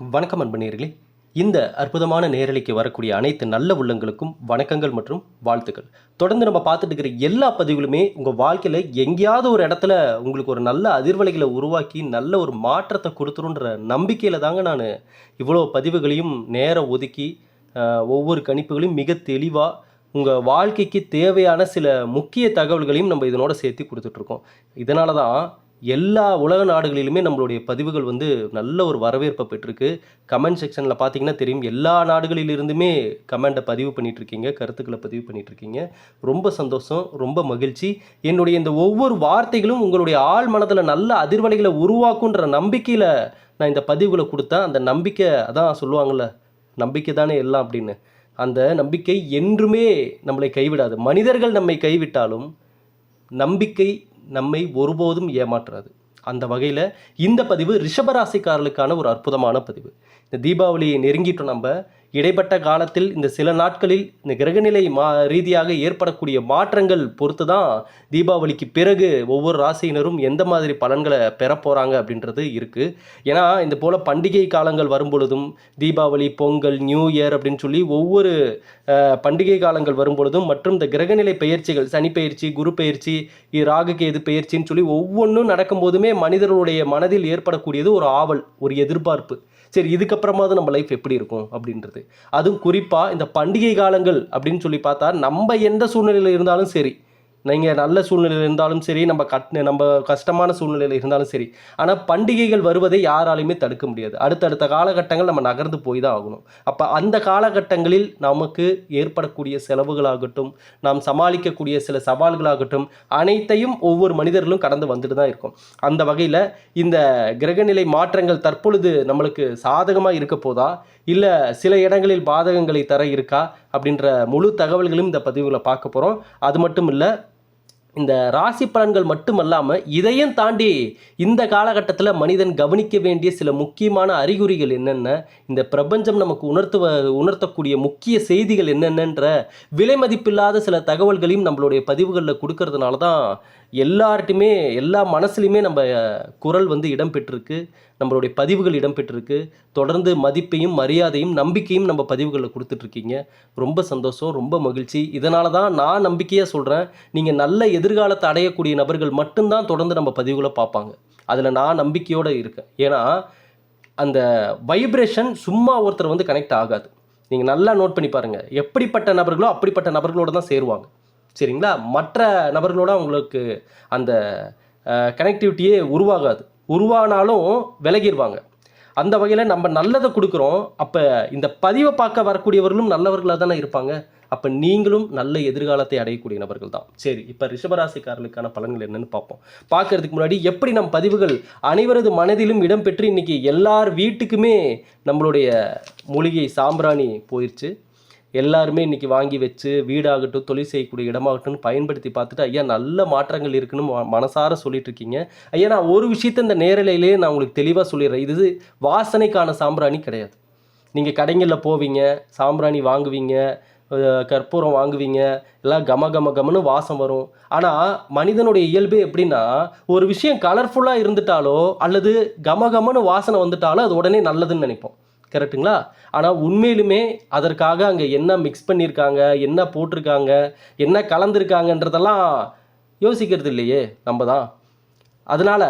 வணக்கம் அன்பனீர்களே இந்த அற்புதமான நேரலைக்கு வரக்கூடிய அனைத்து நல்ல உள்ளங்களுக்கும் வணக்கங்கள் மற்றும் வாழ்த்துக்கள். தொடர்ந்து நம்ம பார்த்துட்டு இருக்கிற எல்லா பதிவுகளுமே உங்கள் வாழ்க்கையில் எங்கேயாவது ஒரு இடத்துல உங்களுக்கு ஒரு நல்ல அதிர்வலைகளை உருவாக்கி நல்ல ஒரு மாற்றத்தை கொடுத்துருன்ற நம்பிக்கையில் தாங்க நான் இவ்வளோ பதிவுகளையும் நேரம் ஒதுக்கி ஒவ்வொரு கணிப்புகளையும் மிக தெளிவாக உங்கள் வாழ்க்கைக்கு தேவையான சில முக்கிய தகவல்களையும் நம்ம இதனோட சேர்த்து கொடுத்துட்ருக்கோம் இதனால தான் எல்லா உலக நாடுகளிலுமே நம்மளுடைய பதிவுகள் வந்து நல்ல ஒரு வரவேற்பை பெற்றிருக்கு. கமெண்ட் செக்ஷனில் பார்த்தீங்கன்னா தெரியும். எல்லா நாடுகளிலிருந்துமே கமெண்ட்டை பதிவு பண்ணிகிட்ருக்கீங்க கருத்துக்களை பதிவு பண்ணிகிட்ருக்கீங்க ரொம்ப சந்தோஷம் ரொம்ப மகிழ்ச்சி. என்னுடைய இந்த ஒவ்வொரு வார்த்தைகளும் உங்களுடைய ஆழ் மனதில் நல்ல அதிர்வலைகளை உருவாக்குன்ற நம்பிக்கையில் நான் இந்த பதிவுகளை கொடுத்தேன். அந்த நம்பிக்கை அதான் சொல்லுவாங்கள்ல நம்பிக்கை தானே எல்லாம் அப்படின்னு. அந்த நம்பிக்கை என்றுமே நம்மளை கைவிடாது. மனிதர்கள் நம்மை கைவிட்டாலும் நம்பிக்கை நம்மை ஒருபோதும் ஏமாற்றாது. அந்த வகையில் இந்த பதிவு ரிஷபராசிக்காரர்களுக்கான ஒரு அற்புதமான பதிவு. இந்த தீபாவளியை நெருங்கிட்டோம் நம்ம. இடைப்பட்ட காலத்தில் இந்த சில நாட்களில் இந்த கிரகநிலை மா ரீதியாக ஏற்படக்கூடிய மாற்றங்கள் பொறுத்து தான் தீபாவளிக்கு பிறகு ஒவ்வொரு ராசியினரும் எந்த மாதிரி பலன்களை பெற போகிறாங்க அப்படின்றது இருக்குது ஏன்னா இந்த போல் பண்டிகை காலங்கள் வரும்பொழுதும் தீபாவளி பொங்கல் நியூ இயர் அப்படின்னு சொல்லி ஒவ்வொரு பண்டிகை காலங்கள் வரும்பொழுதும் மற்றும் இந்த கிரகநிலை பெயர்ச்சிகள் சனி பெயர்ச்சி குரு பெயர்ச்சி ராகு கேது பெயர்ச்சின்னு சொல்லி ஒவ்வொன்றும் நடக்கும்போதுமே மனிதர்களுடைய மனதில் ஏற்படக்கூடியது ஒரு ஆவல் ஒரு எதிர்பார்ப்பு. சரி இதுக்கப்புறமா தான் நம்ம லைஃப் எப்படி இருக்கும் அப்படின்றது. அதுவும் குறிப்பாக இந்த பண்டிகை காலங்கள் அப்படின்னு சொல்லி பார்த்தா நம்ம எந்த சூழ்நிலையில் இருந்தாலும் சரி நீங்கள் நல்ல சூழ்நிலையில் இருந்தாலும் சரி நம்ம கட் நம்ம கஷ்டமான சூழ்நிலையில் இருந்தாலும் சரி ஆனால் பண்டிகைகள் வருவதை யாராலையுமே தடுக்க முடியாது. அடுத்தடுத்த காலகட்டங்கள் நம்ம நகர்ந்து போய் தான் ஆகணும். அப்போ அந்த காலகட்டங்களில் நமக்கு ஏற்படக்கூடிய செலவுகளாகட்டும் நாம் சமாளிக்கக்கூடிய சில சவால்களாகட்டும் அனைத்தையும் ஒவ்வொரு மனிதர்களும் கடந்து வந்துட்டு தான் இருக்கும். அந்த வகையில் இந்த கிரகநிலை மாற்றங்கள் தற்பொழுது நம்மளுக்கு சாதகமாக இருக்க போதா? இல்லை சில இடங்களில் பாதகங்களை தர இருக்கா? அப்படின்ற முழு தகவல்களும் இந்த பதிவில் பார்க்க போகிறோம் அது மட்டும் இல்லை இந்த ராசி பலன்கள் மட்டுமல்லாமல் இதையும் தாண்டி இந்த காலகட்டத்தில் மனிதன் கவனிக்க வேண்டிய சில முக்கியமான அறிகுறிகள் என்னென்ன? இந்த பிரபஞ்சம் நமக்கு உணர்த்துவ உணர்த்தக்கூடிய முக்கிய செய்திகள் என்னென்னன்ற விலை மதிப்பில்லாத சில தகவல்களையும் நம்மளுடைய பதிவுகளில் கொடுக்கறதுனால தான் எல்லார்ட்டுமே எல்லா மனசுலையுமே நம்ம குரல் வந்து இடம்பெற்றிருக்கு நம்மளுடைய பதிவுகள் இடம்பெற்றிருக்கு. தொடர்ந்து மதிப்பையும் மரியாதையும் நம்பிக்கையும் நம்ம பதிவுகளில் கொடுத்துட்ருக்கீங்க. ரொம்ப சந்தோஷம் ரொம்ப மகிழ்ச்சி. இதனால தான் நான் நம்பிக்கையாக சொல்கிறேன் நீங்கள் நல்ல எதிர்காலத்தை அடையக்கூடிய நபர்கள் மட்டும்தான் தொடர்ந்து நம்ம பதிவுகளை பார்ப்பாங்க. அதில் நான் நம்பிக்கையோடு இருக்கேன். ஏன்னா அந்த வைப்ரேஷன் சும்மா ஒருத்தர் வந்து கனெக்ட் ஆகாது. நீங்கள் நல்லா நோட் பண்ணி பாருங்கள் எப்படிப்பட்ட நபர்களோ அப்படிப்பட்ட நபர்களோடு தான் சேருவாங்க. சரிங்களா? மற்ற நபர்களோட அவங்களுக்கு அந்த கனெக்டிவிட்டியே உருவாகாது. உருவானாலும் விலகிடுவாங்க அந்த வகையில் நம்ம நல்லதை கொடுக்குறோம். அப்போ இந்த பதிவை பார்க்க வரக்கூடியவர்களும் நல்லவர்களாக தானே இருப்பாங்க. அப்போ நீங்களும் நல்ல எதிர்காலத்தை அடையக்கூடிய நபர்கள் தான். சரி இப்போ ரிஷபராசிக்காரர்களுக்கான பலன்கள் என்னன்னு பார்ப்போம். பார்க்கறதுக்கு முன்னாடி எப்படி நம் பதிவுகள் அனைவரது மனதிலும் இடம்பெற்று இன்னைக்கு எல்லார் வீட்டுக்குமே நம்மளுடைய மூலிகை சாம்பிராணி போயிடுச்சு எல்லாருமே இன்னைக்கு வாங்கி வச்சு வீடாகட்டும் தொழில் செய்யக்கூடிய இடமாகட்டும் பயன்படுத்தி பார்த்துட்டு ஐயா நல்ல மாற்றங்கள் இருக்குன்னு மனசார சொல்லிட்டு இருக்கீங்க ஐயா நான் ஒரு விஷயத்தை இந்த நேரலையிலே நான் உங்களுக்கு தெளிவாக சொல்லிடுறேன். இது வாசனைக்கான சாம்பிராணி கிடையாது. நீங்கள் கடைங்களில் போவீங்க சாம்பிராணி வாங்குவீங்க கற்பூரம் வாங்குவீங்க எல்லாம் கம கம கமன்னு வாசம் வரும். ஆனால் மனிதனுடைய இயல்பே எப்படின்னா ஒரு விஷயம் கலர்ஃபுல்லாக இருந்துட்டாலோ அல்லது கம கமன்னு வாசனை வந்துட்டாலோ அது உடனே நல்லதுன்னு நினைப்போம். கரெக்ட்டுங்களா ஆனால் உண்மையிலுமே அதற்காக அங்கே என்ன மிக்ஸ் பண்ணியிருக்காங்க என்ன போட்டிருக்காங்க என்ன கலந்துருக்காங்கன்றதெல்லாம் யோசிக்கிறது இல்லையே நம்ம தான். அதனால்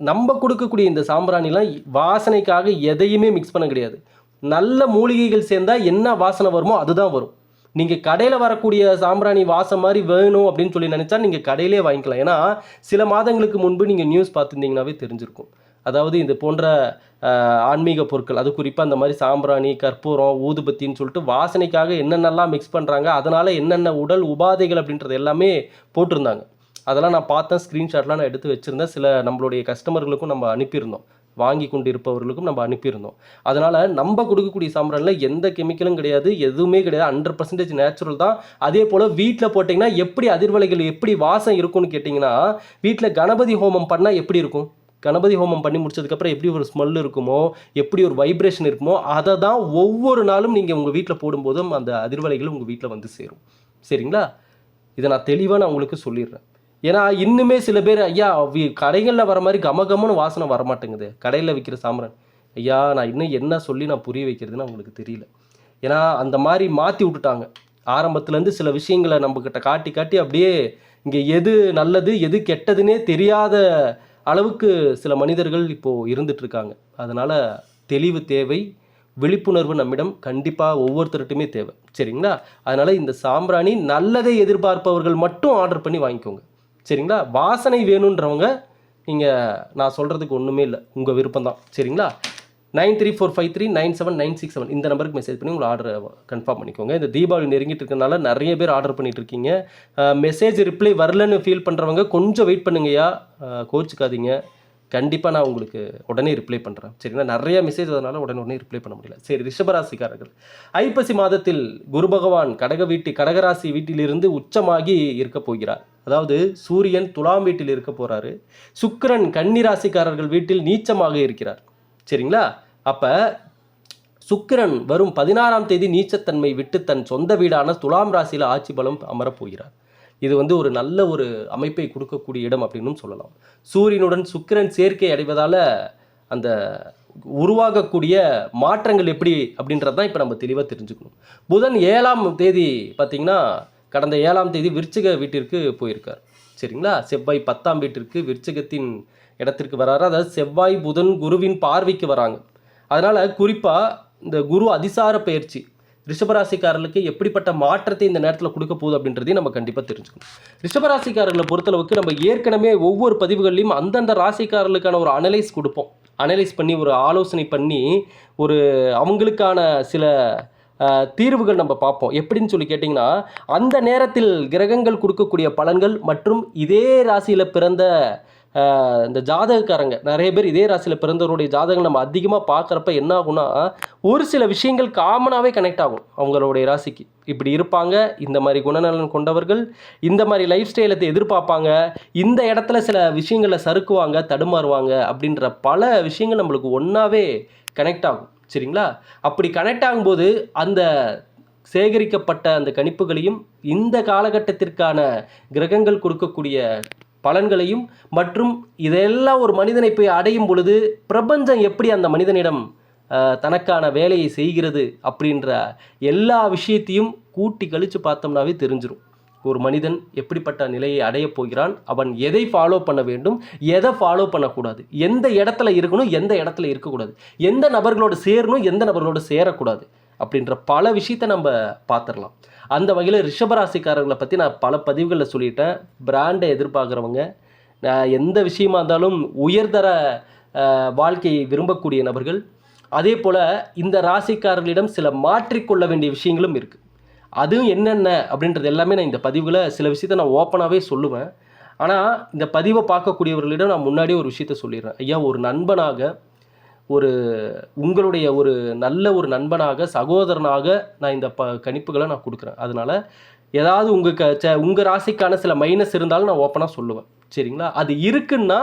நம்ம கொடுக்கக்கூடிய இந்த சாம்பிராணிலாம் வாசனைக்காக எதையுமே மிக்ஸ் பண்ண கிடையாது. நல்ல மூலிகைகள் சேர்ந்தால் என்ன வாசனை வருமோ அதுதான் வரும். நீங்கள் கடையில் வரக்கூடிய சாம்பிராணி வாசம் மாதிரி வேணும் அப்படின்னு சொல்லி நினச்சா நீங்கள் கடையிலே வாங்கிக்கலாம். ஏன்னா சில மாதங்களுக்கு முன்பு நீங்கள் நியூஸ் பார்த்துருந்தீங்கன்னாவே தெரிஞ்சிருக்கும். அதாவது இது போன்ற ஆன்மீக பொருட்கள். அது குறிப்பாக அந்த மாதிரி சாம்பிராணி கற்பூரம் ஊதுபத்தின்னு சொல்லிட்டு வாசனைக்காக என்னென்னலாம் மிக்ஸ் பண்ணுறாங்க அதனால் என்னென்ன உடல் உபாதைகள் அப்படின்றது எல்லாமே போட்டிருந்தாங்க. அதெல்லாம் நான் பார்த்தேன் ஸ்க்ரீன்ஷாட்லாம் நான் எடுத்து வச்சுருந்தேன். சில நம்மளுடைய கஸ்டமர்களுக்கும் நம்ம அனுப்பியிருந்தோம். வாங்கி கொண்டு இருப்பவர்களுக்கும் நம்ம அனுப்பியிருந்தோம். அதனால் நம்ம கொடுக்கக்கூடிய சாம்பிராணியில் எந்த கெமிக்கலும் கிடையாது எதுவுமே கிடையாது. ஹண்ட்ரட் பர்சன்டேஜ் நேச்சுரல் தான். அதே போல் வீட்டில் போட்டிங்கன்னா எப்படி அதிர்வலைகள் எப்படி வாசம் இருக்கும்னு கேட்டிங்கன்னா வீட்டில் கணபதி ஹோமம் பண்ணால் எப்படி இருக்கும்? கணபதி ஹோமம் பண்ணி முடிச்சதுக்கப்புறம் எப்படி ஒரு ஸ்மெல் இருக்குமோ எப்படி ஒரு வைப்ரேஷன் இருக்குமோ அதை தான் ஒவ்வொரு நாளும் நீங்கள் உங்கள் வீட்டில் போடும்போதும் அந்த அதிர்வலைகள் உங்கள் வீட்டில் வந்து சேரும். சரிங்களா? இதை நான் தெளிவாக நான் உங்களுக்கு சொல்லிடுறேன். ஏன்னா இன்னுமே சில பேர் ஐயா கடைகளில் வர மாதிரி கம கமன்னு வாசனை வரமாட்டேங்குது. கடையில் விற்கிற சாம்பிராணி. ஐயா நான் இன்னும் என்ன சொல்லி நான் புரிய வைக்கிறதுன்னு அவங்களுக்கு தெரியல. ஏன்னா அந்த மாதிரி மாற்றி விட்டுட்டாங்க. ஆரம்பத்துலேருந்து சில விஷயங்களை நம்மக்கிட்ட காட்டி காட்டி அப்படியே இங்கே எது நல்லது எது கெட்டதுன்னே தெரியாத அளவுக்கு சில மனிதர்கள் இப்போது இருந்துகிட்ருக்காங்க அதனால் தெளிவு தேவை விழிப்புணர்வு நம்மிடம் கண்டிப்பாக ஒவ்வொருத்தருட்டுமே தேவை. சரிங்களா? அதனால் இந்த சாம்பிராணி நல்லதை எதிர்பார்ப்பவர்கள் மட்டும் ஆர்டர் பண்ணி வாங்கிக்கோங்க. சரிங்களா? வாசனை வேணுன்றவங்க நீங்கள் நான் சொல்கிறதுக்கு ஒன்றுமே இல்லை. உங்கள் விருப்பம் தான் சரிங்களா? Nine three four five three nine seven nine six seven இந்த நம்பருக்கு மெசேஜ் பண்ணி உங்களை ஆர்டர் கன்ஃபார்ம் பண்ணிக்கோங்க. இந்த தீபாவளி நெருங்கிட்டு இருக்கனால நிறைய பேர் ஆர்டர் பண்ணிட்டு இருக்கீங்க. மெசேஜ் ரிப்ளை வரலன்னு ஃபீல் பண்ணுறவங்க கொஞ்சம் வெயிட் பண்ணுங்கய்யா. கோச்சிக்காதீங்க. கண்டிப்பாக நான் உங்களுக்கு உடனே ரிப்ளை பண்ணுறேன் சரிங்களா? நிறைய மெசேஜ் அதனால் உடனே உடனே ரிப்ளை பண்ண முடியல. சரி ரிஷபராசிக்காரர்கள். ஐப்பசி மாதத்தில் குரு பகவான் கடக வீட்டு கடகராசி வீட்டிலிருந்து உச்சமாகி இருக்க போகிறார். அதாவது சூரியன் துலாம் வீட்டில் இருக்க போகிறாரு சுக்கரன் கன்னிராசிக்காரர்கள் வீட்டில் நீச்சமாக இருக்கிறார். சரிங்களா? அப்போ சுக்கிரன் வரும் பதினாறாம் தேதி நீச்சத்தன்மை விட்டு தன் சொந்த வீடான துலாம் ராசியில் ஆட்சி பலம் அமரப் போகிறார் இது வந்து ஒரு நல்ல ஒரு அமைப்பை கொடுக்கக்கூடிய இடம் அப்படின்னும் சொல்லலாம். சூரியனுடன் சுக்கிரன் சேர்க்கை அடைவதால் அந்த உருவாகக்கூடிய மாற்றங்கள் எப்படி அப்படின்றது தான் இப்போ நம்ம தெளிவாக தெரிஞ்சுக்கணும். புதன் ஏழாம் தேதி பார்த்தீங்கன்னா கடந்த ஏழாம் தேதி விருச்சிக வீட்டிற்கு போயிருக்கார். சரிங்களா? செவ்வாய் பத்தாம் வீட்டிற்கு விருச்சிகத்தின் இடத்திற்கு வராரு. அதாவது செவ்வாய் புதன் குருவின் பார்வைக்கு வராங்க. அதனால் குறிப்பாக இந்த குரு அதிசார பயிற்சி ரிஷபராசிக்காரர்களுக்கு எப்படிப்பட்ட மாற்றத்தை இந்த நேரத்தில் கொடுக்க போகுது அப்படின்றதையும் நம்ம கண்டிப்பாக தெரிஞ்சுக்கணும். ரிஷபராசிக்காரர்களை பொறுத்தளவுக்கு நம்ம ஏற்கனவே ஒவ்வொரு பதிவுகள்லையும் அந்தந்த ராசிக்காரர்களுக்கான ஒரு அனலைஸ் கொடுப்போம். அனலைஸ் பண்ணி ஒரு ஆலோசனை பண்ணி ஒரு அவங்களுக்கான சில தீர்வுகள் நம்ம பார்ப்போம். எப்படின்னு சொல்லி கேட்டிங்கன்னா அந்த நேரத்தில் கிரகங்கள் கொடுக்கக்கூடிய பலன்கள் மற்றும் இதே ராசியில் பிறந்த இந்த ஜாதகக்காரங்க நிறைய பேர் இதே ராசியில் பிறந்தவருடைய ஜாதகம் நம்ம அதிகமாக பார்க்குறப்ப என்ன ஆகும்னா ஒரு சில விஷயங்கள் காமனாகவே கனெக்ட் ஆகும் அவங்களுடைய ராசிக்கு. இப்படி இருப்பாங்க இந்த மாதிரி குணநலன் கொண்டவர்கள் இந்த மாதிரி லைஃப் ஸ்டைலை எதிர்பார்ப்பாங்க இந்த இடத்துல சில விஷயங்களை சறுக்குவாங்க தடுமாறுவாங்க அப்படின்ற பல விஷயங்கள் நம்மளுக்கு ஒன்றாவே கனெக்ட் ஆகும். சரிங்களா? அப்படி கனெக்ட் ஆகும்போது அந்த சேகரிக்கப்பட்ட அந்த கணிப்புகளையும் இந்த காலகட்டத்திற்கான கிரகங்கள் கொடுக்கக்கூடிய பலன்களையும் மற்றும் இதெல்லாம் ஒரு மனிதனை போய் அடையும் பொழுது பிரபஞ்சம் எப்படி அந்த மனிதனிடம் தனக்கான வேலையை செய்கிறது அப்படின்ற எல்லா விஷயத்தையும் கூட்டி கழித்து பார்த்தோம்னாவே தெரிஞ்சிடும் ஒரு மனிதன் எப்படிப்பட்ட நிலையை அடையப் போகிறான் அவன் எதை ஃபாலோ பண்ண வேண்டும் எதை ஃபாலோ பண்ணக்கூடாது எந்த இடத்துல இருக்கணும் எந்த இடத்துல இருக்கக்கூடாது எந்த நபர்களோடு சேரணும் எந்த நபர்களோடு சேரக்கூடாது. அப்படின்ற பல விஷயத்தை நம்ம பார்த்துடலாம். அந்த வகையில் ரிஷபராசிக்காரர்களை பற்றி நான் பல பதிவுகளில் சொல்லிட்டேன். பிராண்டை எதிர்பார்க்குறவங்க எந்த விஷயமா இருந்தாலும் உயர்தர வாழ்க்கையை விரும்பக்கூடிய நபர்கள். அதே போல் இந்த ராசிக்காரர்களிடம் சில மாற்றிக்கொள்ள வேண்டிய விஷயங்களும் இருக்குது அதுவும் என்னென்ன அப்படின்றது எல்லாமே நான் இந்த பதிவில் சில விஷயத்த நான் ஓப்பனாகவே சொல்லுவேன். ஆனால் இந்த பதிவை பார்க்கக்கூடியவர்களிடம் நான் முன்னாடியே ஒரு விஷயத்த சொல்லிடுறேன். ஐயா ஒரு நண்பனாக ஒரு உங்களுடைய ஒரு நல்ல ஒரு நண்பனாக சகோதரனாக நான் இந்த ப கணிப்புகளை நான் கொடுக்குறேன். அதனால் ஏதாவது உங்கள் க ச உங்கள் ராசிக்கான சில மைனஸ் இருந்தாலும் நான் ஓப்பனாக சொல்லுவேன். சரிங்களா? அது இருக்குன்னா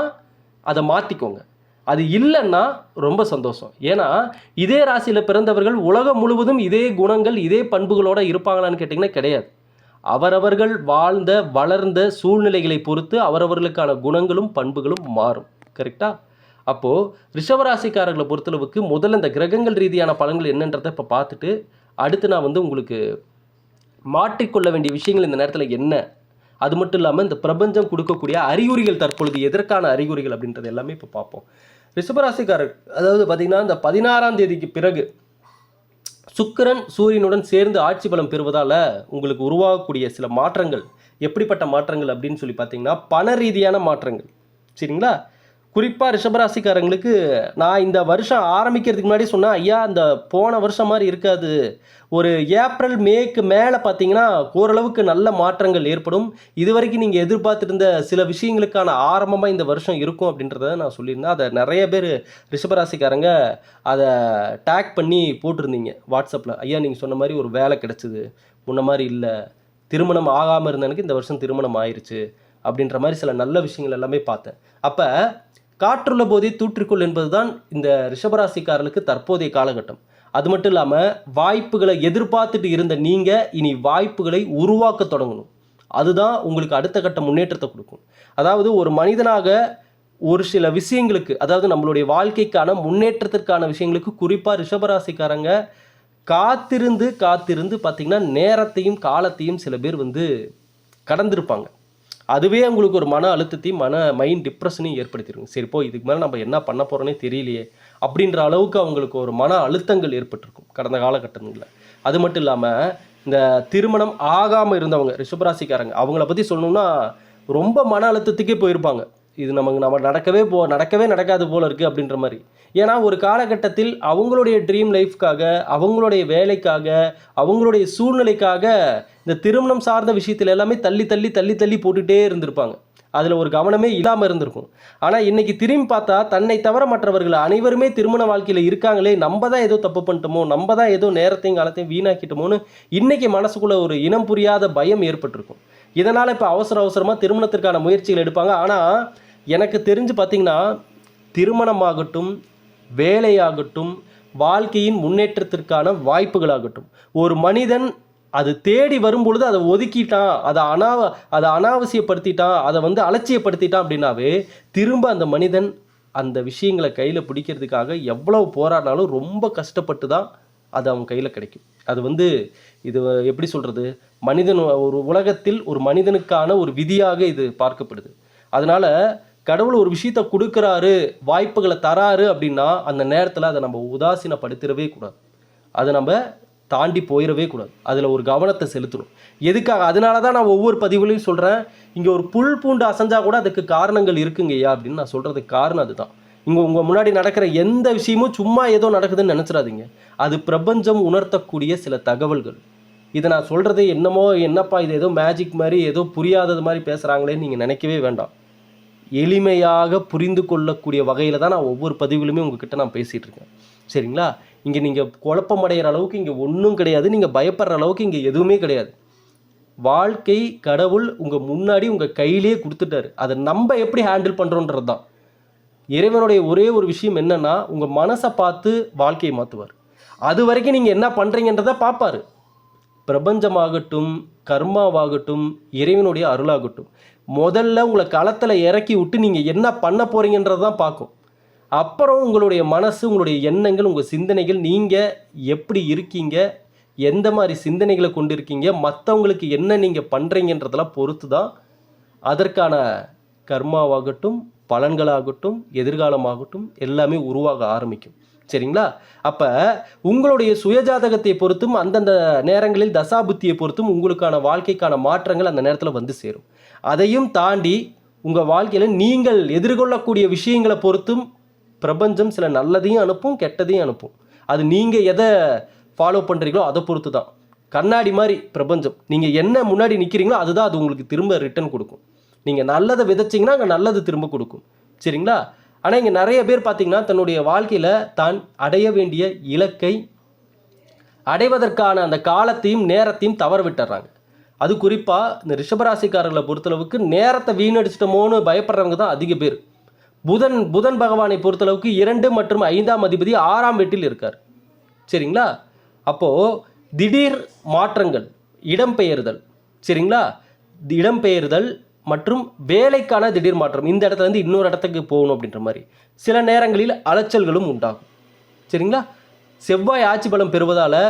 அதை மாற்றிக்கோங்க அது இல்லைன்னா ரொம்ப சந்தோஷம். ஏன்னா இதே ராசியில் பிறந்தவர்கள் உலகம் முழுவதும் இதே குணங்கள் இதே பண்புகளோடு இருப்பாங்களான்னு கேட்டிங்கன்னா கிடையாது. அவரவர்கள் வாழ்ந்த வளர்ந்த சூழ்நிலைகளை பொறுத்து அவரவர்களுக்கான குணங்களும் பண்புகளும் மாறும். கரெக்டாக அப்போது ரிஷவராசிக்காரர்களை பொறுத்தளவுக்கு முதல்ல இந்த கிரகங்கள் ரீதியான பலன்கள் என்னன்றதை இப்போ பார்த்துட்டு அடுத்து நான் வந்து உங்களுக்கு மாற்றிக்கொள்ள வேண்டிய விஷயங்கள் இந்த நேரத்தில் என்ன? அது மட்டும் இல்லாமல் இந்த பிரபஞ்சம் கொடுக்கக்கூடிய அறிகுறிகள் தற்பொழுது எதற்கான அறிகுறிகள் அப்படின்றது எல்லாமே இப்போ பார்ப்போம். ரிஷபராசிக்காரர் அதாவது பார்த்திங்கன்னா இந்த பதினாறாம் தேதிக்கு பிறகு சுக்கிரன் சூரியனுடன் சேர்ந்து ஆட்சி பலம் பெறுவதால் உங்களுக்கு உருவாகக்கூடிய சில மாற்றங்கள். எப்படிப்பட்ட மாற்றங்கள் அப்படின்னு சொல்லி பார்த்தீங்கன்னா பண ரீதியான மாற்றங்கள். சரிங்களா? குறிப்பாக ரிஷபராசிக்காரங்களுக்கு நான் இந்த வருஷம் ஆரம்பிக்கிறதுக்கு முன்னாடி சொன்னேன் ஐயா இந்த போன வருஷம் மாதிரி இருக்காது. ஒரு ஏப்ரல் மேக்கு மேலே பார்த்தீங்கன்னா ஓரளவுக்கு நல்ல மாற்றங்கள் ஏற்படும். இது வரைக்கும் நீங்கள் எதிர்பார்த்துருந்த சில விஷயங்களுக்கான ஆரம்பமாக இந்த வருஷம் இருக்கும் அப்படின்றத நான் சொல்லியிருந்தேன். அதை நிறைய பேர் ரிஷபராசிக்காரங்க அதை டேக் பண்ணி போட்டிருந்தீங்க வாட்ஸ்அப்பில் ஐயா நீங்கள் சொன்ன மாதிரி ஒரு வேலை கிடச்சிது. முன்ன மாதிரி இல்லை. திருமணம் ஆகாமல் இருந்தனுக்கு இந்த வருஷம் திருமணம் ஆயிருச்சு. அப்படின்ற மாதிரி சில நல்ல விஷயங்கள் எல்லாமே பார்த்தேன். அப்போ காற்றுள்ள போதே தூற்றிக்கொள் என்பதுதான் இந்த ரிஷபராசிக்காரர்களுக்கு தற்போதைய காலகட்டம். அது மட்டும் இல்லாமல் வாய்ப்புகளை எதிர்பார்த்துட்டு இருந்த நீங்கள் இனி வாய்ப்புகளை உருவாக்க தொடங்கணும். அதுதான் உங்களுக்கு அடுத்த கட்ட முன்னேற்றத்தை கொடுக்கும். அதாவது ஒரு மனிதனாக ஒரு சில விஷயங்களுக்கு அதாவது நம்மளுடைய வாழ்க்கைக்கான முன்னேற்றத்திற்கான விஷயங்களுக்கு குறிப்பாக ரிஷபராசிக்காரங்க காத்திருந்து காத்திருந்து பார்த்திங்கன்னா நேரத்தையும் காலத்தையும் சில பேர் வந்து கடந்திருப்பாங்க. அதுவே உங்களுக்கு ஒரு மன அழுத்தத்தையும் மன மைண்ட் டிப்ரெஷனையும் ஏற்படுத்திடுங்க சரி போ இதுக்கு மேலே நம்ம என்ன பண்ண போகிறோன்னே தெரியலையே. அப்படின்ற அளவுக்கு அவங்களுக்கு ஒரு மன அழுத்தங்கள் ஏற்பட்டிருக்கும் கடந்த காலகட்டங்களில். அது மட்டும் இல்லாமல் இந்த திருமணம் ஆகாமல் இருந்தவங்க ரிஷபராசிக்காரங்க அவங்கள பற்றி சொல்லணும்னா ரொம்ப மன அழுத்தத்துக்கே போயிருப்பாங்க. இது நமக்கு நம்ம நடக்கவே போ நடக்கவே நடக்காது போல இருக்குது அப்படின்ற மாதிரி. ஏன்னா ஒரு காலகட்டத்தில் அவங்களுடைய ட்ரீம் லைஃப்க்காக அவங்களுடைய வேலைக்காக அவங்களுடைய சூழ்நிலைக்காக இந்த திருமணம் சார்ந்த விஷயத்தில் எல்லாமே தள்ளி தள்ளி தள்ளி தள்ளி போட்டுகிட்டே இருந்திருப்பாங்க. அதில் ஒரு கவனமே இல்லாமல் இருந்திருக்கும். ஆனால் இன்றைக்கி திரும்பி பார்த்தா தன்னை தவிர மற்றவர்கள் அனைவருமே திருமண வாழ்க்கையில் இருக்காங்களே நம்ம தான் ஏதோ தப்பு பண்ணிட்டோமோ நம்ம தான் ஏதோ நேரத்தையும் காலத்தையும் வீணாக்கிட்டோமோன்னு இன்றைக்கி மனசுக்குள்ள ஒரு இனம் புரியாத பயம் ஏற்பட்டிருக்கும். இதனால் இப்போ அவசர அவசரமாக திருமணத்திற்கான முயற்சிகள் எடுப்பாங்க. ஆனால் எனக்கு தெரிஞ்சு பார்த்தீங்கன்னா திருமணமாகட்டும் வேலையாகட்டும் வாழ்க்கையின் முன்னேற்றத்திற்கான வாய்ப்புகளாகட்டும். ஒரு மனிதன் அது தேடி வரும்பொழுது அதை ஒதுக்கிட்டான் அதை அனாவ அதை அனாவசியப்படுத்திட்டான் அதை வந்து அலட்சியப்படுத்திட்டான் அப்படின்னாவே திரும்ப அந்த மனிதன் அந்த விஷயங்களை கையில் பிடிக்கிறதுக்காக எவ்வளவு போராடினாலும் ரொம்ப கஷ்டப்பட்டு தான் அது அவன் கையில் கிடைக்கும். அது வந்து இது எப்படி சொல்கிறது மனிதன் ஒரு உலகத்தில் ஒரு மனிதனுக்கான ஒரு விதியாக இது பார்க்கப்படுது. அதனால் கடவுள் ஒரு விஷயத்த கொடுக்குறாரு வாய்ப்புகளை தராரு அப்படின்னா அந்த நேரத்தில் அதை நம்ம உதாசீனப்படுத்திடவே கூடாது. அதை நம்ம தாண்டி போயிடவே கூடாது. அதில் ஒரு கவனத்தை செலுத்தணும். எதுக்காக? அதனால தான் நான் ஒவ்வொரு பதிவுலையும் சொல்கிறேன் இங்கே ஒரு புல் பூண்டு அசைஞ்சால் கூட அதுக்கு காரணங்கள் இருக்குங்கய்யா அப்படின்னு நான் சொல்கிறதுக்கு காரணம் அதுதான். இங்கே உங்கள் முன்னாடி நடக்கிற எந்த விஷயமும் சும்மா ஏதோ நடக்குதுன்னு நினச்சிடாதீங்க. அது பிரபஞ்சம் உணர்த்தக்கூடிய சில தகவல்கள். இதை நான் சொல்கிறது என்னமோ என்னப்பா இது ஏதோ மேஜிக் மாதிரி ஏதோ புரியாதது மாதிரி பேசுகிறாங்களேன்னு நீங்கள் நினைக்கவே வேண்டாம். எளிமையாக புரிந்து கொள்ளக்கூடிய வகையில் தான் நான் ஒவ்வொரு பதிவுகளுமே உங்ககிட்ட நான் பேசிகிட்டு இருக்கேன். சரிங்களா? இங்கே நீங்கள் குழப்பமடைகிற அளவுக்கு இங்கே ஒன்றும் கிடையாது. நீங்கள் பயப்படுற அளவுக்கு இங்கே எதுவுமே கிடையாது. வாழ்க்கை கடவுள் உங்கள் முன்னாடி உங்கள் கையிலேயே கொடுத்துட்டாரு. அதை நம்ம எப்படி ஹேண்டில் பண்ணுறோன்றது தான். இறைவனுடைய ஒரே ஒரு விஷயம் என்னென்னா உங்கள் மனசை பார்த்து வாழ்க்கையை மாற்றுவார் அது வரைக்கும் நீங்கள் என்ன பண்ணுறீங்கன்றதை பார்ப்பார். பிரபஞ்சமாகட்டும் கர்மாவாகட்டும் இறைவனுடைய அருளாகட்டும். முதல்ல உங்களை களத்தில் இறக்கி விட்டு நீங்கள் என்ன பண்ண போகிறீங்கன்றது தான் பார்க்கும். அப்புறம் உங்களுடைய மனசு உங்களுடைய எண்ணங்கள் உங்கள் சிந்தனைகள் நீங்கள் எப்படி இருக்கீங்க எந்த மாதிரி சிந்தனைகளை கொண்டு இருக்கீங்க மற்றவங்களுக்கு என்ன நீங்கள் பண்ணுறீங்கன்றதெல்லாம் பொறுத்து தான் அதற்கான கர்மாவாகட்டும் பலன்களாகட்டும் எதிர்காலமாகட்டும் எல்லாமே உருவாக ஆரம்பிக்கும். சரிங்களா? அப்போ உங்களுடைய சுயஜாதகத்தை பொறுத்தும் அந்தந்த நேரங்களில் தசாபுத்தியை பொறுத்தும் உங்களுக்கான வாழ்க்கைக்கான மாற்றங்கள் அந்த நேரத்தில் வந்து சேரும். அதையும் தாண்டி உங்கள் வாழ்க்கையில் நீங்கள் எதிர்கொள்ளக்கூடிய விஷயங்களை பொறுத்தும் பிரபஞ்சம் சில நல்லதையும் அனுப்பும் கெட்டதையும் அனுப்பும். அது நீங்கள் எதை ஃபாலோ பண்ணுறீங்களோ அதை பொறுத்து தான் கண்ணாடி மாதிரி பிரபஞ்சம். நீங்கள் என்ன முன்னாடி நிற்கிறீங்களோ அதுதான் அது உங்களுக்கு திரும்ப ரிட்டர்ன் கொடுக்கும். நீங்கள் நல்லதை விதைச்சிங்கன்னா அங்கே நல்லது திரும்ப கொடுக்கும். சரிங்களா? ஆனால் இங்கே நிறைய பேர் பார்த்தீங்கன்னா தன்னுடைய வாழ்க்கையில் தான் அடைய வேண்டிய இலக்கை அடைவதற்கான அந்த காலத்தையும் நேரத்தையும் தவற விட்டுறாங்க அது குறிப்பாக இந்த ரிஷபராசிக்காரர்களை பொறுத்தளவுக்கு நேரத்தை வீணடிச்சிட்டோமோன்னு பயப்படுறவங்க தான் அதிக பேர். புதன் புதன் பகவானை பொறுத்தளவுக்கு இரண்டு மற்றும் ஐந்தாம் அதிபதி ஆறாம் வீட்டில் இருக்கார். சரிங்களா? அப்போது திடீர் மாற்றங்கள் இடம்பெயர்தல். சரிங்களா? இடம்பெயர்தல் மற்றும் வேலைக்கான திடீர் மாற்றம். இந்த இடத்துல இருந்து இன்னொரு இடத்துக்கு போகணும் அப்படின்ற மாதிரி. சில நேரங்களில் அலைச்சல்களும் உண்டாகும். சரிங்களா? செவ்வாய் ஆட்சி பலம் பெறுவதால்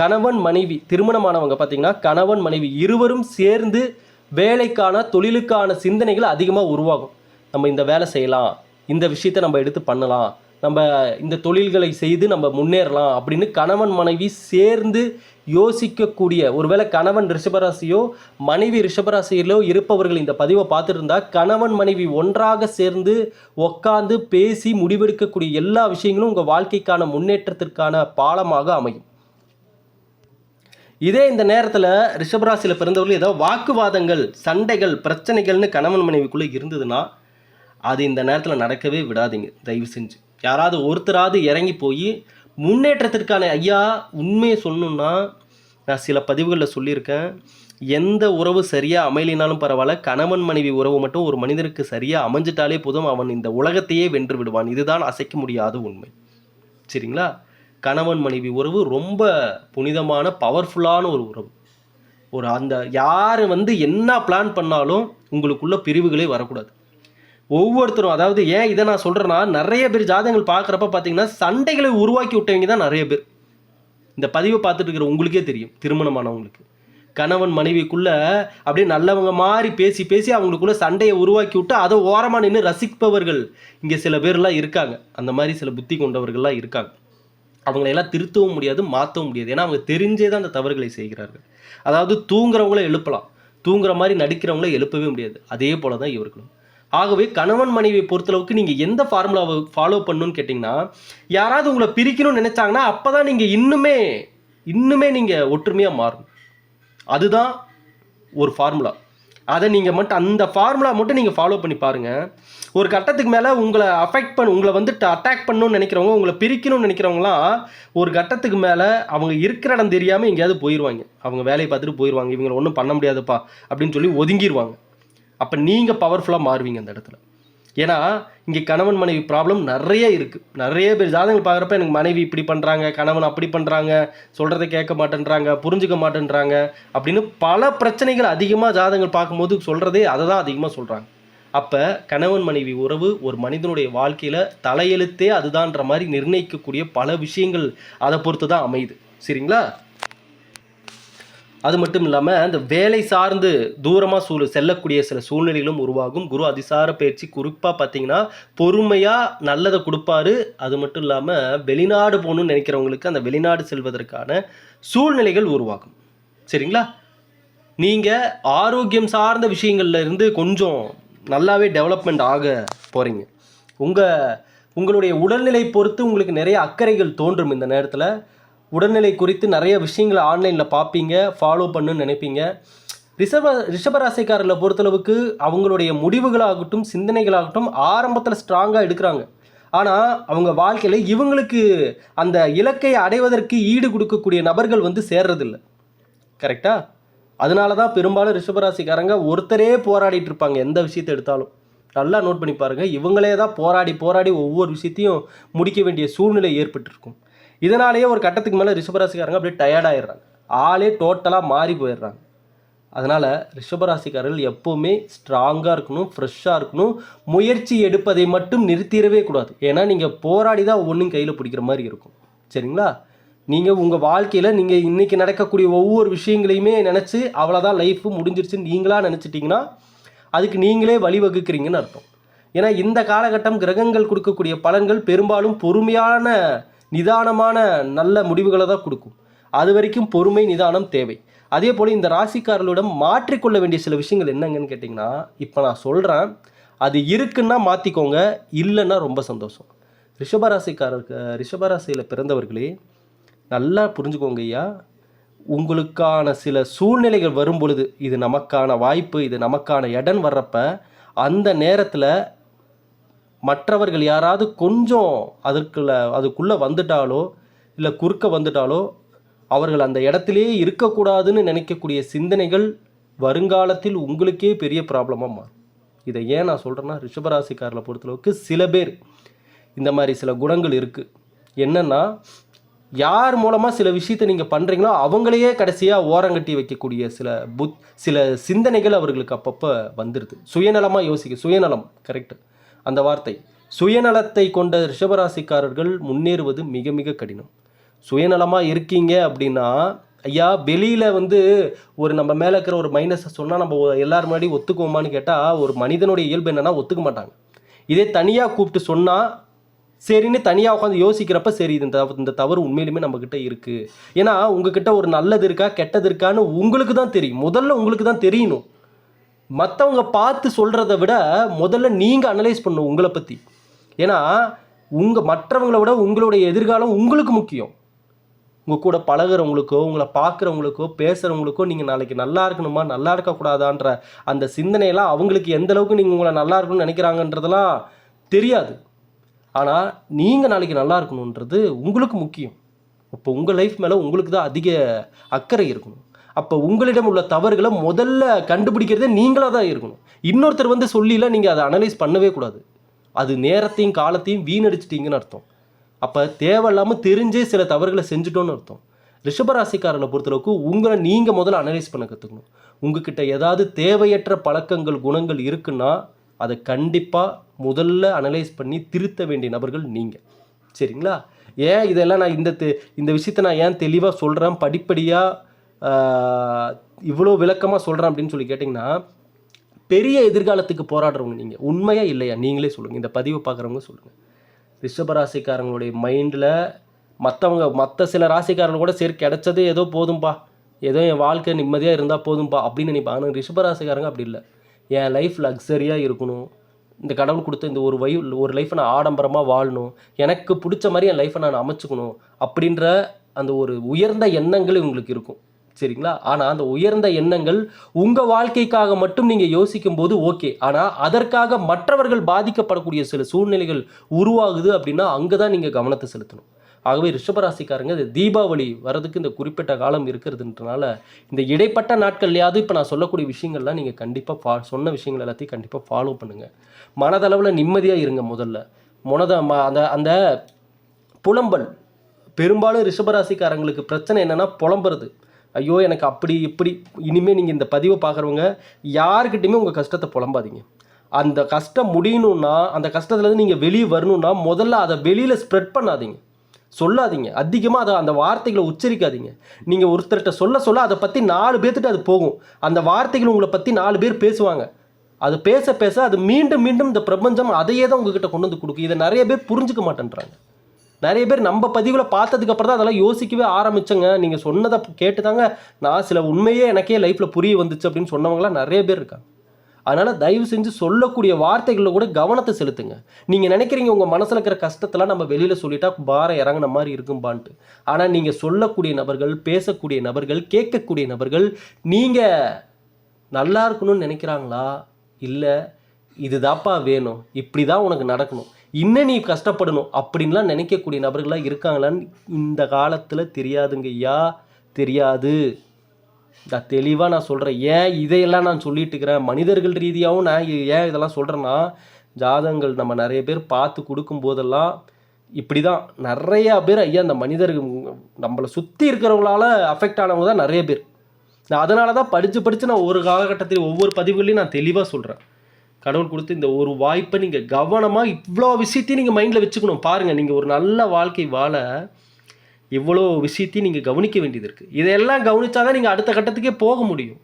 கணவன் மனைவி திருமணமானவங்க பார்த்தீங்கன்னா கணவன் மனைவி இருவரும் சேர்ந்து வேலைக்கான தொழிலுக்கான சிந்தனைகள் அதிகமாக உருவாகும். நம்ம இந்த வேலை செய்யலாம். இந்த விஷயத்தை நம்ம எடுத்து பண்ணலாம். நம்ம இந்த தொழில்களை செய்து நம்ம முன்னேறலாம் அப்படின்னு கணவன் மனைவி சேர்ந்து யோசிக்கக்கூடிய ஒருவேளை கணவன் ரிஷபராசியோ மனைவி ரிஷபராசியிலோ இருப்பவர்கள் இந்த பதிவை பார்த்துருந்தா கணவன் மனைவி ஒன்றாக சேர்ந்து உட்காந்து பேசி முடிவெடுக்கக்கூடிய எல்லா விஷயங்களும் உங்கள் வாழ்க்கைக்கான முன்னேற்றத்திற்கான பாலமாக அமையும். இதே இந்த நேரத்தில் ரிஷபராசியில் பிறந்தவர்கள் ஏதோ வாக்குவாதங்கள் சண்டைகள் பிரச்சனைகள்னு கணவன் மனைவிக்குள்ளே இருந்ததுன்னா அது இந்த நேரத்தில் நடக்கவே விடாதீங்க. தயவு செஞ்சு. யாராவது ஒருத்தராவது இறங்கி போய் முன்னேற்றத்திற்கான ஐயா உண்மையை சொல்லணுன்னா நான் சில பதிவுகளில் சொல்லியிருக்கேன். எந்த உறவு சரியாக அமையலினாலும் பரவாயில்ல. கணவன் மனைவி உறவு மட்டும் ஒரு மனிதனுக்கு சரியாக அமைஞ்சிட்டாலே போதும். அவன் இந்த உலகத்தையே வென்று விடுவான். இதுதான் அசைக்க முடியாத உண்மை. சரிங்களா? கணவன் மனைவி உறவு ரொம்ப புனிதமான பவர்ஃபுல்லான ஒரு உறவு. ஒரு அந்த யார் வந்து என்ன பிளான் பண்ணாலும் உங்களுக்குள்ள பிரிவுகளே வரக்கூடாது. ஒவ்வொருத்தரும் அதாவது ஏன் இதை நான் சொல்கிறேன்னா நிறைய பேர் ஜாதகங்கள் பார்க்குறப்ப பார்த்தீங்கன்னா சண்டைகளை உருவாக்கி விட்டவங்க தான் நிறைய பேர். இந்த பதிவை பார்த்துட்டு இருக்கிற உங்களுக்கே தெரியும் திருமணமானவங்களுக்கு. கணவன் மனைவிக்குள்ளே அப்படியே நல்லவங்க மாதிரி பேசி பேசி அவங்களுக்குள்ள சண்டையை உருவாக்கி விட்டு அதை ஓரமாக நின்று ரசிப்பவர்கள் இங்கே சில பேர்லாம் இருக்காங்க. அந்த மாதிரி சில புத்தி கொண்டவர்கள்லாம் இருக்காங்க. அவங்களையெல்லாம் திருத்தவும் முடியாது மாற்றவும் முடியாது. ஏன்னா அவங்க தெரிஞ்சே தான் அந்த தவறுகளை செய்கிறார்கள். அதாவது தூங்குறவங்கள எழுப்பலாம். தூங்குற மாதிரி நடிக்கிறவங்கள எழுப்பவே முடியாது. அதே போல தான் இவர்களும். ஆகவே கணவன் மனைவியை பொறுத்தளவுக்கு நீங்கள் எந்த ஃபார்முலாவை ஃபாலோ பண்ணணும்னு கேட்டிங்கன்னா யாராவது உங்களை பிரிக்கணும்னு நினச்சாங்கன்னா அப்போ தான் நீங்கள் இன்னுமே இன்னுமே நீங்கள் ஒற்றுமையாக மாறணும். அதுதான் ஒரு ஃபார்முலா அதை நீங்கள் மட்டும் அந்த ஃபார்முலா மட்டும் நீங்கள் ஃபாலோ பண்ணி பாருங்கள் ஒரு கட்டத்துக்கு மேலே உங்களை அஃபெக்ட் பண்ண உங்களை வந்து அட்டாக் பண்ணணும்னு நினைக்கிறவங்க உங்களை பிரிக்கணும்னு நினைக்கிறவங்களாம் ஒரு கட்டத்துக்கு மேலே அவங்க இருக்கிற இடம் தெரியாமல் எங்கேயாவது போயிடுவாங்க அவங்க வேலையை பார்த்துட்டு போயிடுவாங்க இவங்களை ஒன்றும் பண்ண முடியாதுப்பா அப்படின்னு சொல்லி ஒதுங்கிடுவாங்க அப்போ நீங்கள் பவர்ஃபுல்லாக மாறுவீங்க அந்த இடத்துல. ஏன்னா இங்கே கணவன் மனைவி ப்ராப்ளம் நிறைய இருக்குது நிறைய பேர் ஜாதகங்கள் பார்க்குறப்ப எனக்கு மனைவி இப்படி பண்ணுறாங்க கணவன் அப்படி பண்ணுறாங்க சொல்கிறத கேட்க மாட்டேன்றாங்க புரிஞ்சுக்க மாட்டேன்றாங்க அப்படின்னு பல பிரச்சனைகள் அதிகமாக ஜாதகங்கள் பார்க்கும்போது சொல்கிறதே அதை தான் அதிகமாக சொல்கிறாங்க அப்போ கணவன் மனைவி உறவு ஒரு மனிதனுடைய வாழ்க்கையில் தலையெழுத்தே அதுதான்ற மாதிரி நிர்ணயிக்கக்கூடிய பல விஷயங்கள் அதை பொறுத்து தான் அமையுது. சரிங்களா? அது மட்டும் இல்லாமல் அந்த வேலை சார்ந்து தூரமாக சூழ் செல்லக்கூடிய சில சூழ்நிலைகளும் உருவாகும். குரு அதிசார பயிற்சி குறிப்பாக பார்த்தீங்கன்னா பொறுமையாக நல்லதை கொடுப்பாரு. அது மட்டும் இல்லாமல் வெளிநாடு போகணும்னு நினைக்கிறவங்களுக்கு அந்த வெளிநாடு செல்வதற்கான சூழ்நிலைகள் உருவாகும். சரிங்களா? நீங்கள் ஆரோக்கியம் சார்ந்த விஷயங்கள்ல இருந்து கொஞ்சம் நல்லாவே டெவலப்மெண்ட் ஆக போகிறீங்க உங்கள் உங்களுடைய உடல்நிலை பொறுத்து உங்களுக்கு நிறைய அக்கறைகள் தோன்றும் இந்த நேரத்தில். உடல்நிலை குறித்து நிறைய விஷயங்களை ஆன்லைனில் பார்ப்பீங்க ஃபாலோ பண்ணுன்னு நினைப்பீங்க. ரிஷப ரிஷபராசிக்காரர்களை பொறுத்தளவுக்கு அவங்களுடைய முடிவுகளாகட்டும் சிந்தனைகளாகட்டும் ஆரம்பத்தில் ஸ்ட்ராங்காக எடுக்கிறாங்க. ஆனால் அவங்க வாழ்க்கையில் இவங்களுக்கு அந்த இலக்கை அடைவதற்கு ஈடு கொடுக்கக்கூடிய நபர்கள் வந்து சேர்றதில்ல. கரெக்டாக அதனால தான் பெரும்பாலும் ரிஷபராசிக்காரங்க ஒருத்தரே போராடிட்டு இருப்பாங்க எந்த விஷயத்தை எடுத்தாலும். நல்லா நோட் பண்ணி பாருங்க இவங்களே தான் போராடி போராடி ஒவ்வொரு விஷயத்தையும் முடிக்க வேண்டிய சூழ்நிலை ஏற்பட்டிருக்கும். இதனாலேயே ஒரு கட்டத்துக்கு மேலே ரிஷபராசிக்காரங்க அப்படியே டயர்ட் ஆயிடுறாங்க. ஆளே டோட்டலாக மாறி போயிடுறாங்க. அதனால் ரிஷபராசிக்காரர்கள் எப்போவுமே ஸ்ட்ராங்காக இருக்கணும் ஃப்ரெஷ்ஷாக இருக்கணும். முயற்சி எடுப்பதை மட்டும் நிறுத்திடவே கூடாது. ஏன்னா நீங்கள் போராடி தான் ஒவ்வொன்றும் கையில் பிடிக்கிற மாதிரி இருக்கும். சரிங்களா? நீங்கள் உங்கள் வாழ்க்கையில் நீங்கள் இன்றைக்கி நடக்கக்கூடிய ஒவ்வொரு விஷயங்களையுமே நினச்சி அவ்வளோதான் லைஃப்பு முடிஞ்சிருச்சுன்னு நீங்களாக நினச்சிட்டிங்கன்னா அதுக்கு நீங்களே வழிவகுக்கிறீங்கன்னு அர்த்தம். ஏன்னா இந்த காலகட்டம் கிரகங்கள் கொடுக்கக்கூடிய பலன்கள் பெரும்பாலும் பொறுமையான நிதானமான நல்ல முடிவுகளை தான் கொடுக்கும். அது வரைக்கும் பொறுமை நிதானம் தேவை. அதே போல் இந்த ராசிக்காரர்களிடம் மாற்றிக்கொள்ள வேண்டிய சில விஷயங்கள் என்னங்கன்னு கேட்டிங்கன்னா இப்போ நான் சொல்கிறேன் அது இருக்குன்னா மாற்றிக்கோங்க இல்லைன்னா ரொம்ப சந்தோஷம். ரிஷபராசிக்காரருக்கு ரிஷபராசியில் பிறந்தவர்களே நல்லா புரிஞ்சுக்கோங்க ஐயா. உங்களுக்கான சில சூழ்நிலைகள் வரும் பொழுது இது நமக்கான வாய்ப்பு இது நமக்கான இடம் வர்றப்ப அந்த நேரத்தில் மற்றவர்கள் யாராவது கொஞ்சம் அதற்குள்ள அதுக்குள்ளே வந்துட்டாலோ இல்லை குறுக்க வந்துட்டாலோ அவர்கள் அந்த இடத்துலையே இருக்கக்கூடாதுன்னு நினைக்கக்கூடிய சிந்தனைகள் வருங்காலத்தில் உங்களுக்கே பெரிய ப்ராப்ளமாக மாறும். இதை ஏன் நான் சொல்கிறேன்னா ரிஷபராசிக்காரில் பொறுத்தளவுக்கு சில பேர் இந்த மாதிரி சில குணங்கள் இருக்குது என்னென்னா யார் மூலமாக சில விஷயத்தை நீங்கள் பண்ணுறீங்களோ அவங்களையே கடைசியாக ஓரங்கட்டி வைக்கக்கூடிய சில புத் சில சிந்தனைகள் அவர்களுக்கு அப்பப்போ வந்துடுது சுயநலமாக யோசிக்க சுயநலம் கரெக்டு அந்த வார்த்தை. சுயநலத்தை கொண்ட ரிஷபராசிக்காரர்கள் முன்னேறுவது மிக மிக கடினம். சுயநலமாக இருக்கீங்க அப்படின்னா ஐயா வெளியில் வந்து ஒரு நம்ம மேலே இருக்கிற ஒரு மைனஸை சொன்னால் நம்ம எல்லார் முன்னாடி ஒத்துக்குவோமான்னு கேட்டால் ஒரு மனிதனுடைய இயல்பு என்னென்னா ஒத்துக்க மாட்டாங்க. இதே தனியாக கூப்பிட்டு சொன்னால் சரின்னு தனியாக உட்காந்து யோசிக்கிறப்ப சரி இது இந்த தவறு உண்மையிலுமே நம்மக்கிட்ட இருக்குது ஏன்னா உங்ககிட்ட ஒரு நல்லது இருக்கா கெட்டது இருக்கான்னு உங்களுக்கு தான் தெரியும். முதல்ல உங்களுக்கு தான் தெரியணும். மற்றவங்க பார்த்து சொல்கிறத விட முதல்ல நீங்கள் அனலைஸ் பண்ணணும் உங்களை பற்றி ஏன்னா உங்கள் மற்றவங்களை விட உங்களுடைய எதிர்காலம் உங்களுக்கு முக்கியம். உங்கள் கூட பழகுறவங்களுக்கோ உங்களை பார்க்குறவங்களுக்கோ பேசுகிறவங்களுக்கோ நீங்கள் நாளைக்கு நல்லா இருக்கணுமா நல்லா இருக்கக்கூடாதான்ற அந்த சிந்தனையெல்லாம் அவங்களுக்கு எந்த அளவுக்கு நீங்கள் உங்களை நல்லா இருக்கணும்னு நினைக்கிறாங்கன்றதெல்லாம் தெரியாது. ஆனால் நீங்கள் நாளைக்கு நல்லா இருக்கணுன்றது உங்களுக்கு முக்கியம். இப்போ உங்கள் லைஃப் மேலே உங்களுக்கு தான் அதிக அக்கறை இருக்கணும். அப்போ உங்களிடம் உள்ள தவறுகளை முதல்ல கண்டுபிடிக்கிறதே நீங்களாக தான் இருக்கணும். இன்னொருத்தர் வந்து சொல்லிலாம் நீங்கள் அதை அனலைஸ் பண்ணவே கூடாது. அது நேரத்தையும் காலத்தையும் வீணடிச்சிட்டிங்கன்னு அர்த்தம். அப்போ தேவையில்லாமல் தெரிஞ்சே சில தவறுகளை செஞ்சுட்டோன்னு அர்த்தம். ரிஷபராசிக்காரனை பொறுத்தளவுக்கு உங்களை நீங்கள் முதல்ல அனலைஸ் பண்ண கற்றுக்கணும் உங்ககிட்ட ஏதாவது தேவையற்ற பழக்கங்கள் குணங்கள் இருக்குன்னா அதை கண்டிப்பாக முதல்ல அனலைஸ் பண்ணி திருத்த வேண்டிய நபர்கள் நீங்கள் சரிங்களா? ஏன் இதெல்லாம் நான் இந்த தெ- இந்த விஷயத்தை நான் ஏன் தெளிவாக சொல்கிறேன் படிப்படியாக இவ்வளோ விளக்கமாக சொல்கிறேன் அப்படின்னு சொல்லி கேட்டிங்கன்னா பெரிய எதிர்காலத்துக்கு போராடுறவங்க நீங்கள் உண்மையாக இல்லையா? நீங்களே சொல்லுங்கள் இந்த பதிவை பார்க்குறவங்க சொல்லுங்கள் ரிஷபராசிக்காரங்களுடைய மைண்டில் மற்றவங்க மற்ற சில ராசிக்காரங்க கூட சரி கிடச்சதே ஏதோ போதும்பா. ஏதோ என் வாழ்க்கை நிம்மதியாக இருந்தால் போதும்பா அப்படின்னு நினைப்பாங்க ஆனால் ரிஷபராசிக்காரங்க அப்படி இல்லை. என் லைஃப் லக்ஸரியாக இருக்கணும். இந்த கடவுள் கொடுத்த இந்த ஒரு வை ஒரு லைஃப்பை நான் ஆடம்பரமாக வாழணும். எனக்கு பிடிச்ச மாதிரி என் லைஃப்பை நான் அமைச்சுக்கணும் அப்படின்ற அந்த ஒரு உயர்ந்த எண்ணங்கள் உங்களுக்கு இருக்கும். சரிங்களா? ஆனால் அந்த உயர்ந்த எண்ணங்கள் உங்கள் வாழ்க்கைக்காக மட்டும் நீங்கள் யோசிக்கும் போது ஓகே. ஆனால் அதற்காக மற்றவர்கள் பாதிக்கப்படக்கூடிய சில சூழ்நிலைகள் உருவாகுது அப்படின்னா அங்கே தான் நீங்கள் கவனத்தை செலுத்தணும். ஆகவே ரிஷபராசிக்காரங்க இந்த தீபாவளி வரதுக்கு இந்த குறிப்பிட்ட காலம் இருக்கிறதுன்றனால இந்த இடைப்பட்ட நாட்கள்லையாவது இப்போ நான் சொல்லக்கூடிய விஷயங்கள்லாம் நீங்கள் கண்டிப்பாக ஃபா சொன்ன விஷயங்கள் எல்லாத்தையும் கண்டிப்பாக ஃபாலோ பண்ணுங்கள் மனதளவில் நிம்மதியாக இருங்க முதல்ல. முனத அந்த அந்த புலம்பல். பெரும்பாலும் ரிஷபராசிக்காரங்களுக்கு பிரச்சனை என்னென்னா புலம்புறது. ஐயோ எனக்கு அப்படி இப்படி இனிமேல் நீங்கள் இந்த பதிவை பார்க்குறவங்க யாருக்கிட்டையுமே உங்கள் கஷ்டத்தை புலம்பாதீங்க. அந்த கஷ்டம் முடியணும்னா அந்த கஷ்டத்துலேருந்து நீங்கள் வெளியே வரணும்னா முதல்ல அதை வெளியில் ஸ்ப்ரெட் பண்ணாதீங்க. சொல்லாதீங்க. அதிகமாக அதை அந்த வார்த்தைகளை உச்சரிக்காதீங்க. நீங்கள் ஒருத்தர்கிட்ட சொல்ல சொல்ல அதை பற்றி நாலு பேர்த்துட்டு அது போகும். அந்த வார்த்தைகள் உங்களை பற்றி நாலு பேர் பேசுவாங்க. அது பேச பேச அது மீண்டும் மீண்டும் இந்த பிரபஞ்சம் அதையே தான் உங்ககிட்ட கொண்டு வந்து கொடுக்கும். இதை நிறைய பேர் புரிஞ்சுக்க மாட்டேன்றாங்க. நிறைய பேர் நம்ம பதிவில் பார்த்ததுக்கப்புறம் தான் அதெல்லாம் யோசிக்கவே ஆரம்பித்தங்க நீங்கள் சொன்னதை கேட்டு தாங்க நான் சில உண்மையே எனக்கே லைஃப்பில் புரிய வந்துச்சு அப்படின்னு சொன்னவங்களாம் நிறைய பேர் இருக்காங்க. அதனால் தயவு செஞ்சு சொல்லக்கூடிய வார்த்தைகளில் கூட கவனத்தை செலுத்துங்க. நீங்கள் நினைக்கிறீங்க உங்கள் மனசில் இருக்கிற கஷ்டத்தெல்லாம் நம்ம வெளியில் சொல்லிட்டா பாரம் இறங்குன மாதிரி இருக்கும்பான்ட்டு. ஆனால் நீங்கள் சொல்லக்கூடிய நபர்கள் பேசக்கூடிய நபர்கள் கேட்கக்கூடிய நபர்கள் நீங்கள் நல்லா இருக்கணும்னு நினைக்கிறாங்களா? இல்லை இதுதாப்பா வேணும் இப்படி தான் உனக்கு நடக்கணும். இன்னும் நீ கஷ்டப்படணும் அப்படின்லாம் நினைக்கக்கூடிய நபர்களாக இருக்காங்களான்னு இந்த காலத்தில் தெரியாதுங்க ஐயா தெரியாது. நான் தெளிவாக நான் சொல்கிறேன் ஏன் இதையெல்லாம் நான் சொல்லிட்டு இருக்கிறேன்? மனிதர்கள் ரீதியாகவும் நான் ஏன் இதெல்லாம் சொல்கிறேன்னா ஜாதகங்கள் நம்ம நிறைய பேர் பார்த்து கொடுக்கும் போதெல்லாம் இப்படி தான் நிறையா பேர் ஐயா அந்த மனிதர்கள் நம்மளை சுற்றி இருக்கிறவங்களால அஃபெக்ட் ஆனவங்க தான் நிறைய பேர். நான் அதனால தான் படித்து படித்து நான் ஒரு காலகட்டத்தில் ஒவ்வொரு பதிவுகளையும் நான் தெளிவாக சொல்கிறேன் கடவுள் கொடுத்து இந்த ஒரு வாய்ப்பை நீங்கள் கவனமாக இவ்வளோ விஷயத்தையும் நீங்கள் மைண்டில் வச்சுக்கணும். பாருங்கள் நீங்கள் ஒரு நல்ல வாழ்க்கை வாழ இவ்வளோ விஷயத்தையும் நீங்கள் கவனிக்க வேண்டியது இருக்குது இதையெல்லாம் கவனிச்சா தான் நீங்கள் அடுத்த கட்டத்துக்கே போக முடியும்.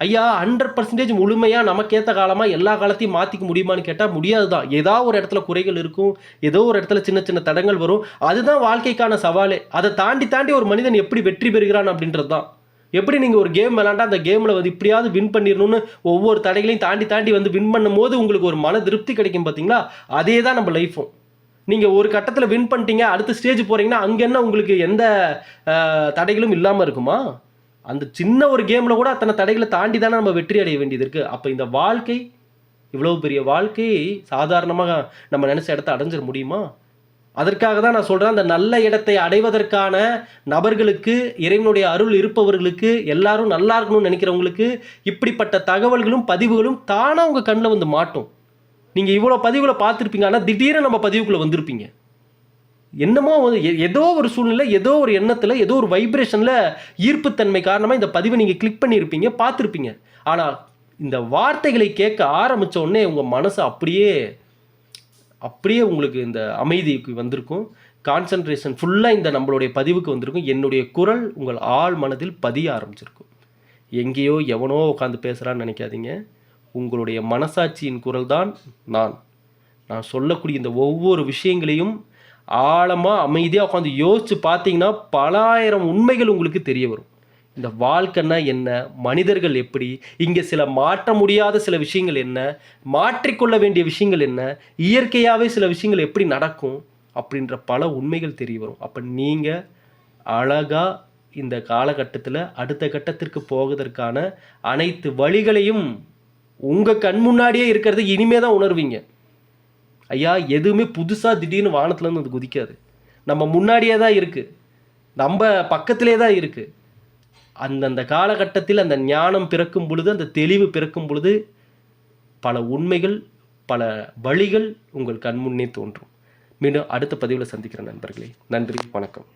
ஐயா ஹண்ட்ரட் பர்சன்டேஜ் முழுமையாக நமக்கேற்ற காலமாக எல்லா காலத்தையும் மாற்றிக்க முடியுமான்னு கேட்டால் முடியாது தான் ஏதோ ஒரு இடத்துல குறைகள் இருக்கும் ஏதோ ஒரு இடத்துல சின்ன சின்ன தடங்கள் வரும். அதுதான் வாழ்க்கைக்கான சவாலே. அதை தாண்டி தாண்டி ஒரு மனிதன் எப்படி வெற்றி பெறுகிறான் அப்படின்றது தான் எப்படி நீங்கள் ஒரு கேம் விளாண்டா அந்த கேமில் வந்து இப்படியாவது வின் பண்ணிடணும்னு ஒவ்வொரு தடைகளையும் தாண்டி தாண்டி வந்து வின் பண்ணும்போது உங்களுக்கு ஒரு மன திருப்தி கிடைக்கும் பார்த்தீங்களா அதே தான் நம்ம லைஃப்பும் நீங்கள் ஒரு கட்டத்தில் வின் பண்ணிட்டீங்க அடுத்த ஸ்டேஜ் போகிறீங்கன்னா அங்கே என்ன உங்களுக்கு எந்த தடைகளும் இல்லாமல் இருக்குமா? அந்த சின்ன ஒரு கேமில் கூட அத்தனை தடைகளை தாண்டி தானே நம்ம வெற்றி அடைய வேண்டியது இருக்குது அப்போ இந்த வாழ்க்கை இவ்வளோ பெரிய வாழ்க்கை சாதாரணமாக நம்ம நினச்ச இடத்த அடைஞ்சிட முடியுமா? அதற்காக தான் நான் சொல்கிறேன் அந்த நல்ல இடத்தை அடைவதற்கான நபர்களுக்கு இறைவனுடைய அருள் இருப்பவர்களுக்கு எல்லாரும் நல்லா இருக்கணும்னு நினைக்கிறவங்களுக்கு இப்படிப்பட்ட தகவல்களும் பதிவுகளும் தானாக உங்கள் கண்ணில் வந்து மாட்டும். நீங்கள் இவ்வளோ பதிவில் பார்த்துருப்பீங்க ஆனால் திடீர்னு நம்ம பதிவுக்குள்ளே வந்திருப்பீங்க. என்னமோ வந்து ஏதோ ஒரு சூழ்நிலை ஏதோ ஒரு எண்ணத்தில் ஏதோ ஒரு வைப்ரேஷனில் ஈர்ப்புத்தன்மை காரணமாக இந்த பதிவை நீங்கள் கிளிக் பண்ணியிருப்பீங்க பார்த்துருப்பீங்க. ஆனால் இந்த வார்த்தைகளை கேட்க ஆரம்பிச்ச உடனே உங்கள் மனசு அப்படியே அப்படியே உங்களுக்கு இந்த அமைதிக்கு வந்திருக்கும். கான்சன்ட்ரேஷன் ஃபுல்லாக இந்த நம்மளுடைய பதிவுக்கு வந்திருக்கும். என்னுடைய குரல் உங்கள் ஆழ் மனதில் பதிய ஆரம்பிச்சிருக்கும். எங்கேயோ எவனோ உட்காந்து பேசுகிறான்னு நினைக்காதீங்க. உங்களுடைய மனசாட்சியின் குரல் தான் நான். நான் சொல்லக்கூடிய இந்த ஒவ்வொரு விஷயங்களையும் ஆழமாக அமைதியாக உட்காந்து யோசித்து பார்த்தீங்கன்னா பல ஆயிரம் உண்மைகள் உங்களுக்கு தெரிய வரும். இந்த வாழ்க்கைன்னா என்ன? மனிதர்கள் எப்படி? இங்கே சில மாற்ற முடியாத சில விஷயங்கள் என்ன? மாற்றிக்கொள்ள வேண்டிய விஷயங்கள் என்ன? இயற்கையாகவே சில விஷயங்கள் எப்படி நடக்கும்? அப்படின்ற பல உண்மைகள் தெரிய வரும். அப்போ நீங்கள் அழகாக இந்த காலகட்டத்தில் அடுத்த கட்டத்திற்கு போவதற்கான அனைத்து வழிகளையும் உங்கள் கண் முன்னாடியே இருக்கிறது இனிமே தான் உணர்வீங்க. ஐயா எதுவுமே புதுசாக திடீர்னு வானத்துலேருந்து அது குதிக்காது. நம்ம முன்னாடியே தான் இருக்குது நம்ம பக்கத்திலே தான் இருக்குது அந்தந்த காலகட்டத்தில் அந்த ஞானம் பிறக்கும் பொழுது அந்த தெளிவு பிறக்கும் பொழுது பல உண்மைகள் பல வழிகள் உங்கள் கண்முன்னே தோன்றும். மீண்டும் அடுத்த பதிவில் சந்திக்கிறேன் நண்பர்களே. நன்றி வணக்கம்.